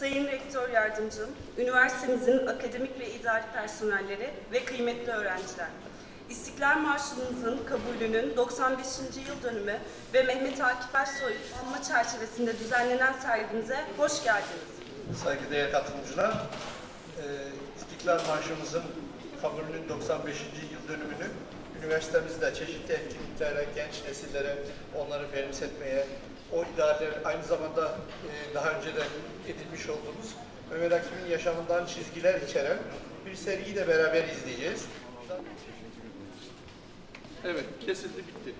Sayın Rektör Yardımcım, üniversitemizin akademik ve idari personelleri ve kıymetli öğrenciler. İstiklal Marşı'nızın kabulünün 95. yıl dönümü ve Mehmet Akif Ersoy anma çerçevesinde düzenlenen sergimize hoş geldiniz. Saygıdeğer katılımcılar, e, İstiklal Marşımızın kabulünün 95. yıl dönümünü üniversitemizde çeşitli etkinliklerle genç nesillere onları benimsetmeye, o idealler aynı zamanda e, daha önceden edilmiş olduğumuz Mehmet Akif'in yaşamından çizgiler içeren bir seriyi de beraber izleyeceğiz. Evet, kesildi bitti.